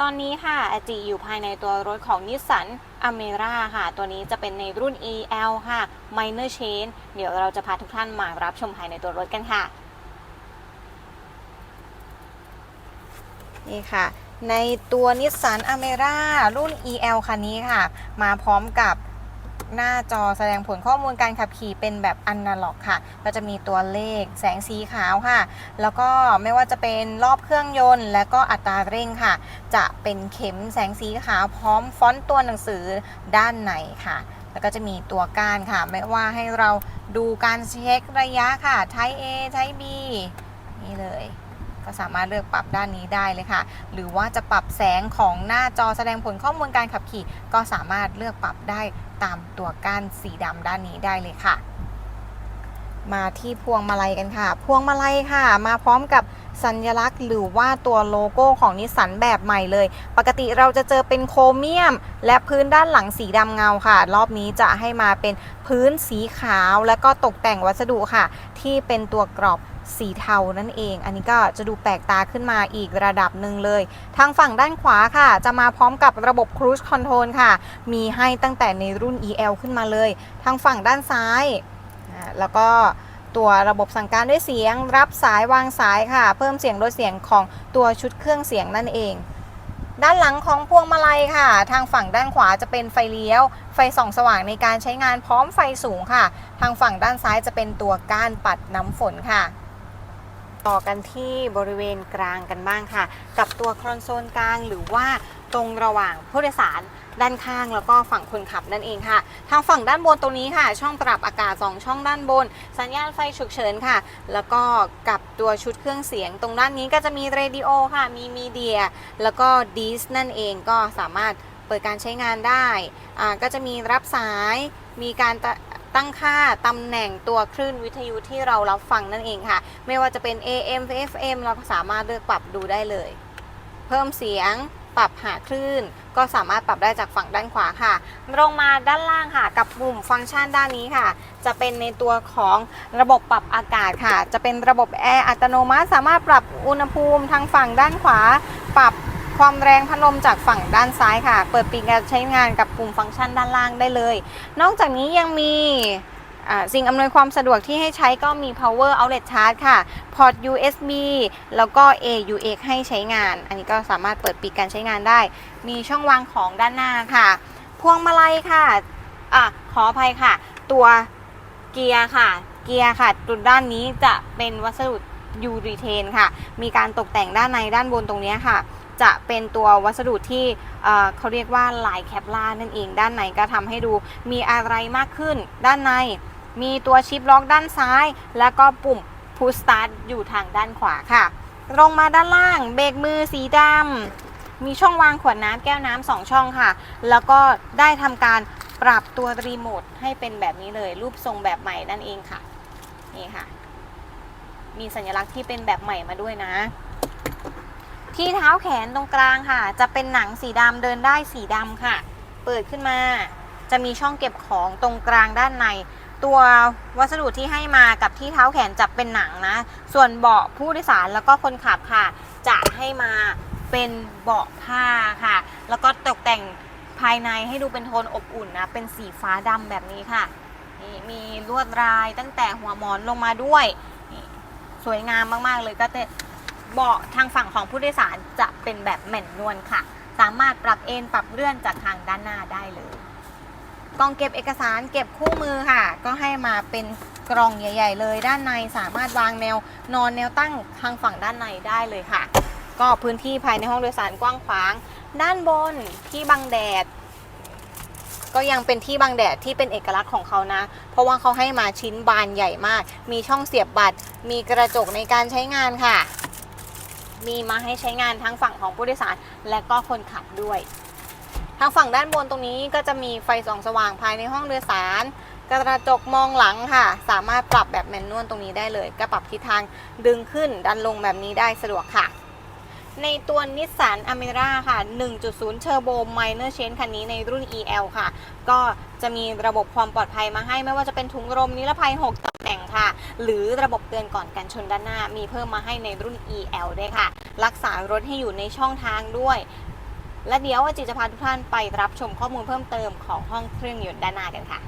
ตอนนี้ค่ะอาจิอยู่ภายในตัวรถของนิสสันอเมร่าค่ะ ตัวนี้จะเป็นในรุ่น EL ค่ะ Minor Change เดี๋ยวเราจะพาทุกท่านมารับชมภายในตัวรถกันค่ะ นี่ค่ะ ในตัวนิสสันอเมร่ารุ่น EL คันนี้ค่ะ มาพร้อมกับ หน้าจอแสดงผลข้อมูลการขับขี่เป็นแบบอนาล็อกค่ะ ก็จะมีตัวเลขแสงสีขาวค่ะ แล้วก็ไม่ว่าจะเป็นรอบเครื่องยนต์ และก็อัตราเร่งค่ะ จะเป็นเข็มแสงสีขาวพร้อมฟอนต์ตัวหนังสือด้านในค่ะแล้วก็จะมีตัวก้านค่ะ ไม่ว่าให้เราดูการเช็คระยะค่ะ Type A Type B นี่เลย ก็สามารถเลือกปรับด้านนี้ได้เลยค่ะ หรือว่าจะปรับแสงของหน้าจอแสดงผลข้อมูลการขับขี่ ก็สามารถเลือกปรับได้ตามตัวก้านสีดำด้านนี้ได้เลยค่ะ มาที่พวงมาลัยกันค่ะ พวงมาลัยค่ะ มาพร้อมกับสัญลักษณ์หรือว่าตัวโลโก้ของนิสสันแบบใหม่เลย ปกติเราจะเจอเป็นโครเมียม และพื้นด้านหลังสีดำเงาค่ะ รอบนี้จะให้มาเป็นพื้นสีขาวแล้วก็ตกแต่งวัสดุค่ะ ที่เป็นตัวกรอบสีเทานั่นเอง อันนี้ก็จะดูแปลกตาขึ้นมาอีกระดับหนึ่งเลย ทางฝั่งด้านขวาค่ะ จะมาพร้อมกับระบบ Cruise Control ค่ะ มีให้ตั้งแต่ในรุ่น EL ขึ้นมาเลย ทางฝั่งด้านซ้าย แล้วก็ตัวระบบสั่งการด้วยเสียง รับสายวางสายค่ะ เพิ่มเสียงลดเสียงของตัวชุดเครื่องเสียงนั่นเอง ด้านหลังของพวงมาลัยค่ะ ทางฝั่งด้านขวาจะเป็นไฟเลี้ยว ไฟส่องสว่างในการใช้งานพร้อมไฟสูงค่ะ ทางฝั่งด้านซ้ายจะเป็นตัวก้านปัดน้ำฝนค่ะ ต่อกันที่บริเวณกลางกันบ้างค่ะ กับตัวคอนโซลกลางหรือว่าตรงระหว่างผู้โดยสารด้านข้างแล้วก็ฝั่งคนขับนั่นเองค่ะ ทางฝั่งด้านบนตรงนี้ค่ะ ช่องปรับอากาศ 2 ช่องด้านบน สัญญาณไฟฉุกเฉินค่ะ แล้วก็กับตัวชุดเครื่องเสียง ตรงด้านนี้ก็จะมีเรดิโอค่ะ มีมีเดีย แล้วก็ดีสนั่นเองก็สามารถเปิดการใช้งานได้อ่าก็จะมีรับสาย มีการตะ ตั้งค่าตำแหน่งตัวคลื่นวิทยุที่เรารับฟังนั่นเองค่ะ ไม่ว่าจะเป็น AM FM เราก็สามารถเลือกปรับดูได้เลย เพิ่มเสียงปรับหาคลื่น ก็สามารถปรับได้จากฝั่งด้านขวาค่ะ ลงมาด้านล่างค่ะ กับปุ่มฟังก์ชันด้านนี้ค่ะ จะเป็นในตัวของระบบปรับอากาศค่ะ จะเป็นระบบแอร์อัตโนมัติ สามารถปรับอุณหภูมิทางฝั่งด้านขวา ปรับ ความแรงพัดลมจากฝั่งด้านซ้ายค่ะ เปิดปิดการใช้งานกับปุ่มฟังก์ชันด้านล่างได้เลย นอกจากนี้ยังมีสิ่งอำนวยความสะดวกที่ให้ใช้ก็มี power outlet charge ค่ะ พอร์ต USB แล้วก็ AUX ให้ใช้งาน อันนี้ก็สามารถเปิดปิดการใช้งานได้ มีช่องวางของด้านหน้าค่ะ พวงมาลัยค่ะอะขออภัยค่ะ ตัวเกียร์ค่ะ เกียร์ค่ะตัวด้านนี้จะเป็นวัสดุยูรีเทนค่ะ มีการตกแต่งด้านในด้านบนตรงนี้ค่ะ จะเป็นตัววัสดุที่เเขาเรียกว่าลายแคปลานั่นเอง ด้านในก็ทำให้ดูมีอะไรมากขึ้น ด้านในมีตัวชิปล็อกด้านซ้าย แล้วก็ปุ่ม push start อยู่ทางด้านขวาค่ะ ลงมาด้านล่างเบรกมือสีดำมีช่องวางขวดน้ำแก้วน้ำสองช่องค่ะ แล้วก็ได้ทำการปรับตัวรีโมทให้เป็นแบบนี้เลย รูปทรงแบบใหม่นั่นเองค่ะ นี่ค่ะ มีสัญลักษณ์ที่เป็นแบบใหม่มาด้วยนะ ที่เท้าแขนตรงกลางค่ะ จะเป็นหนังสีดำเดินได้สีดำค่ะ เปิดขึ้นมา จะมีช่องเก็บของตรงกลางด้านใน ตัววัสดุที่ให้มากับที่เท้าแขนจะเป็นหนังนะ ส่วนเบาะผู้โดยสารแล้วก็คนขับค่ะ จะให้มาเป็นเบาะผ้าค่ะ แล้วก็ตกแต่งภายในให้ดูเป็นโทนอบอุ่นนะ เป็นสีฟ้าดำแบบนี้ค่ะนี่มีลวดลายตั้งแต่หัวหมอนลงมาด้วยนี่สวยงามมาก ๆ เลยก็จะ เบาะทางฝั่งของผู้โดยสารจะเป็นแบบแหม่นนวลค่ะ สามารถปรับเอนปรับเลื่อนจากทางด้านหน้าได้เลยกล่องเก็บเอกสารเก็บคู่มือค่ะ ก็ให้มาเป็นกล่องใหญ่ ๆ เลย ด้านในสามารถวางแนวนอนแนวตั้งทางฝั่งด้านในได้เลยค่ะ ก็พื้นที่ภายในห้องโดยสารกว้างขวาง ด้านบนที่บังแดด ก็ยังเป็นที่บังแดดที่เป็นเอกลักษณ์ของเขานะ เพราะว่าเขาให้มาชิ้นบานใหญ่มาก มีช่องเสียบบัตร มีกระจกในการใช้งานค่ะ มีมาให้ใช้งานทั้งฝั่งของผู้โดยสาร และก็คนขับด้วย ทางฝั่งด้านบนตรงนี้ก็จะมีไฟส่องสว่างภายในห้องโดยสาร กระจกมองหลังค่ะ สามารถปรับแบบแมนนวลตรงนี้ได้เลย ก็ปรับทิศทางดึงขึ้นดันลงแบบนี้ได้สะดวกค่ะ ในตัวนิสสันอเมร่าค่ะ 1.0 Turbo Minor Change คันนี้ในรุ่น EL ค่ะ ก็จะมีระบบความปลอดภัยมาให้ ไม่ว่าจะเป็นถุงลมนิรภัย 6ตำแหน่งค่ะ หรือระบบเตือนก่อนการชนด้านหน้า มีเพิ่มมาให้ในรุ่น EL ด้วยค่ะ รักษารถให้อยู่ในช่องทางด้วย และเดี๋ยวจิจะพาทุกท่านไปรับชมข้อมูลเพิ่มเติมของห้องเครื่องยนต์ด้านหน้ากันค่ะ